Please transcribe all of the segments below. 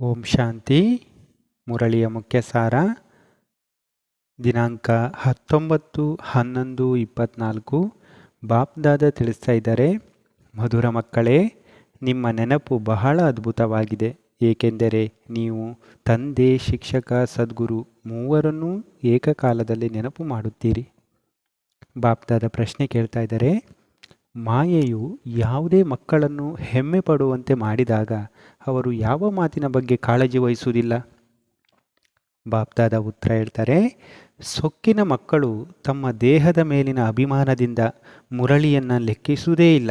ಓಂ ಶಾಂತಿ, ಮುರಳಿಯ ಮುಖ್ಯ ಸಾರ. ದಿನಾಂಕ ಹತ್ತೊಂಬತ್ತು ಹನ್ನೊಂದು ಇಪ್ಪತ್ನಾಲ್ಕು. ಬಾಪ್ದಾದ ತಿಳಿಸ್ತಾ ಇದ್ದಾರೆ, ಮಧುರ ಮಕ್ಕಳೇ, ನಿಮ್ಮ ನೆನಪು ಬಹಳ ಅದ್ಭುತವಾಗಿದೆ. ಏಕೆಂದರೆ ನೀವು ತಂದೆ, ಶಿಕ್ಷಕ, ಸದ್ಗುರು ಮೂವರನ್ನೂ ಏಕಕಾಲದಲ್ಲಿ ನೆನಪು ಮಾಡುತ್ತೀರಿ. ಬಾಪ್ದಾದ ಪ್ರಶ್ನೆ ಕೇಳ್ತಾ ಇದ್ದಾರೆ ಮಾಯೆಯು ಯಾವುದೇ ಮಕ್ಕಳನ್ನು ಹೆಮ್ಮೆ ಪಡುವಂತೆ ಮಾಡಿದಾಗ ಅವರು ಯಾವ ಮಾತಿನ ಬಗ್ಗೆ ಕಾಳಜಿ ವಹಿಸುವುದಿಲ್ಲ? ಬಾಪ್ದಾದ ಉತ್ತರ ಹೇಳ್ತಾರೆ, ಸೊಕ್ಕಿನ ಮಕ್ಕಳು ತಮ್ಮ ದೇಹದ ಮೇಲಿನ ಅಭಿಮಾನದಿಂದ ಮುರಳಿಯನ್ನು ಲೆಕ್ಕಿಸುವುದೇ ಇಲ್ಲ.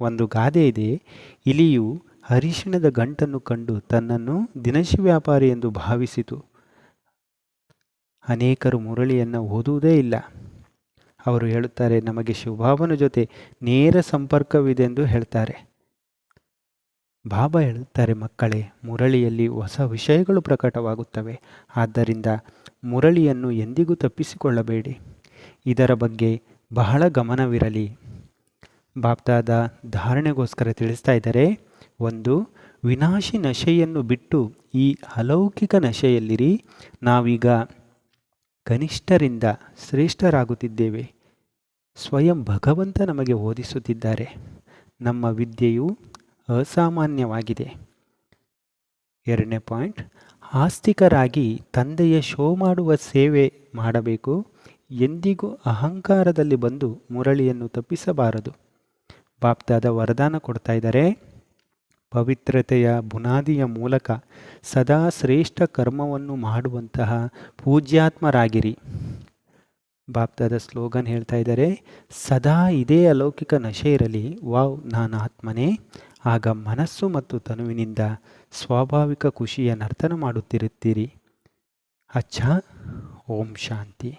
ಒಂದು ಗಾದೆ ಇದೆ, ಇಲಿಯು ಅರಿಶಿಣದ ಗಂಟನ್ನು ಕಂಡು ತನ್ನನ್ನು ದಿನಸಿ ವ್ಯಾಪಾರಿ ಎಂದು ಭಾವಿಸಿತು. ಅನೇಕರು ಮುರಳಿಯನ್ನು ಓದುವುದೇ ಇಲ್ಲ. ಅವರು ಹೇಳುತ್ತಾರೆ, ನಮಗೆ ಶಿವಭಾವನ ಜೊತೆ ನೇರ ಸಂಪರ್ಕವಿದೆ ಎಂದು ಹೇಳ್ತಾರೆ. ಬಾಬಾ ಹೇಳುತ್ತಾರೆ, ಮಕ್ಕಳೇ, ಮುರಳಿಯಲ್ಲಿ ಹೊಸ ವಿಷಯಗಳು ಪ್ರಕಟವಾಗುತ್ತವೆ. ಆದ್ದರಿಂದ ಮುರಳಿಯನ್ನು ಎಂದಿಗೂ ತಪ್ಪಿಸಿಕೊಳ್ಳಬೇಡಿ. ಇದರ ಬಗ್ಗೆ ಬಹಳ ಗಮನವಿರಲಿ. ಬಾಪ್ದಾದ ಧಾರಣೆಗೋಸ್ಕರ ತಿಳಿಸ್ತಾ ಇದ್ದಾರೆ, ಒಂದು ವಿನಾಶಿ ನಶೆಯನ್ನು ಬಿಟ್ಟು ಈ ಅಲೌಕಿಕ ನಶೆಯಲ್ಲಿರಿ. ನಾವೀಗ ಕನಿಷ್ಠರಿಂದ ಶ್ರೇಷ್ಠರಾಗುತ್ತಿದ್ದೇವೆ. ಸ್ವಯಂ ಭಗವಂತ ನಮಗೆ ಓದಿಸುತ್ತಿದ್ದಾರೆ. ನಮ್ಮ ವಿದ್ಯೆಯು ಅಸಾಮಾನ್ಯವಾಗಿದೆ. ಎರಡನೇ ಪಾಯಿಂಟ್, ಆಸ್ತಿಕರಾಗಿ ತಂದೆಯ ಶೋ ಮಾಡುವ ಸೇವೆ ಮಾಡಬೇಕು. ಎಂದಿಗೂ ಅಹಂಕಾರದಲ್ಲಿ ಬಂದು ಮುರಳಿಯನ್ನು ತಪ್ಪಿಸಬಾರದು. ಬಾಪ್ತಾದ ವರದಾನ ಕೊಡ್ತಾ ಇದ್ದಾರೆ. ಪವಿತ್ರತೆಯ ಬುನಾದಿಯ ಮೂಲಕ ಸದಾ ಶ್ರೇಷ್ಠ ಕರ್ಮವನ್ನು ಮಾಡುವಂತಹ ಪೂಜ್ಯಾತ್ಮರಾಗಿರಿ. ಬಾಪ್ದಾದ ಸ್ಲೋಗನ್ ಹೇಳ್ತಾ ಇದ್ದಾರೆ, ಸದಾ ಇದೇ ಅಲೌಕಿಕ ನಶೆ ಇರಲಿ. ವಾವ್, ನಾನು ಆತ್ಮನೇ. ಆಗ ಮನಸ್ಸು ಮತ್ತು ತನುವಿನಿಂದ ಸ್ವಾಭಾವಿಕ ಖುಷಿಯ ನರ್ತನ ಮಾಡುತ್ತಿರುತ್ತೀರಿ. ಅಚ್ಚ, ಓಂ ಶಾಂತಿ.